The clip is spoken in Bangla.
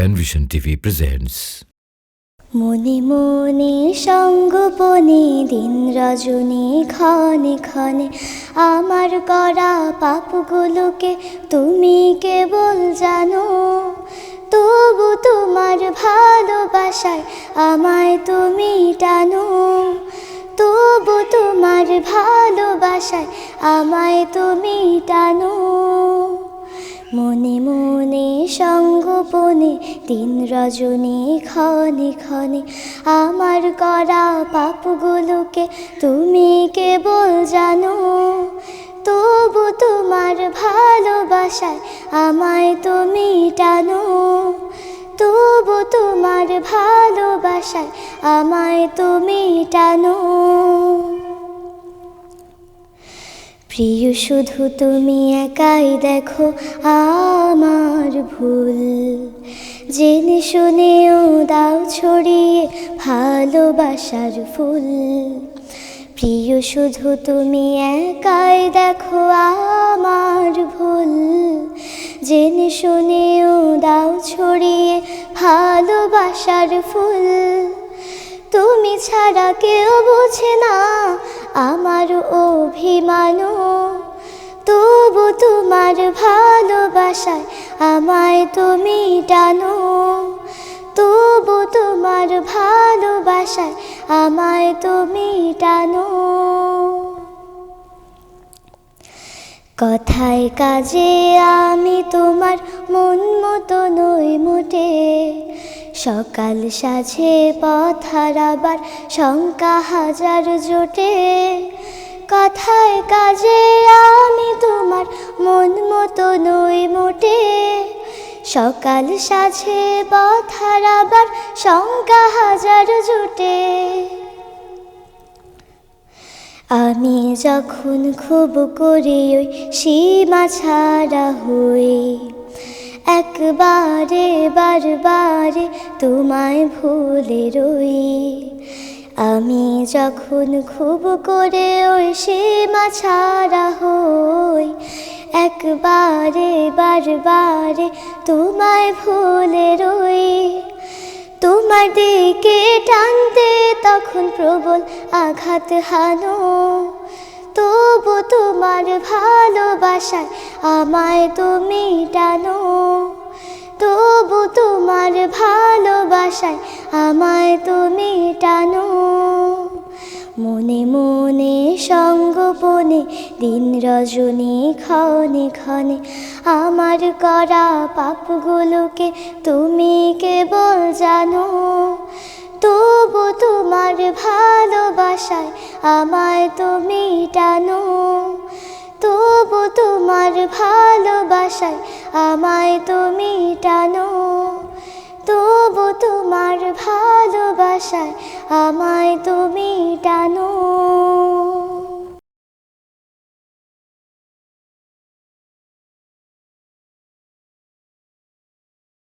Penvision TV presents মনে মনে সঙ্গোপনে দিন রজনী ক্ষণে ক্ষণে। আমার করা পাপগুলোকে তুমি কেবল জানো। তবু তোমার ভালোবাসায় আমায় তুমি টানো। তবু তোমার ভালোবাসায় আমায় তুমি টানো। মনে মনে সঙ্গোপনে দিন রজনী ক্ষণে ক্ষণে, আমার করা পাপগুলোকে তুমি কেবল জানো। তবু তোমার ভালোবাসায় আমায় তুমি টানো। তবু তোমার ভালোবাসায় আমায় তুমি টানো। প্রিয়, শুধু তুমি একাই দেখো আমার ভুল। জেনে শুনেও দাও ছড়িয়ে ভালোবাসার ফুল। প্রিয়, শুধু তুমি একাই দেখো আমার ভুল। জেনে শুনেও দাও ছড়িয়ে ভালোবাসার ফুল। তুমি ছাড়া কেউ বোঝে না আমার অভিমান তবু তোমার ভালোবাসায় আমায় তুমি টানো। তবু তোমার ভালোবাসায় আমায় তুমি টানো। কথায় কাজে আমি তোমার মন মতো নই মোটে। সকাল সাঝে পথ হারাবার শঙ্কা হাজার জোটে। কথায় কাজে আমি তোমার মন মতো নই মোটে। সকাল সাঝে পথ হারাবার শঙ্কা হাজার জোটে। আমি যখন খুব করে ওই সীমা ছাড়া হই। একবারে বারবারে তোমায় ভুলে রই। আমি যখন খুব করে ওই সীমা ছাড়া হই, একবারে বারবারে তোমায় ভুলে রই। তোমার দিকে টানতে তখন প্রবল আঘাত হানো। তোমার ভালোবাসায় আমায় তুমি টানো। তবু তোমার ভালোবাসায় আমায় তুমি টানো। মনে মনে সঙ্গোপনে দিন রজনী ক্ষণে ক্ষণে আমার করা পাপগুলোকে তুমি কেবল জানো। তবু তোমার ভালোবাসায় আমায় তুমি টানো। তবু তোমার ভালোবাসায় আমায় তুমি টানো। তবু তোমার ভালোবাসায় আমায় তুমি টানো।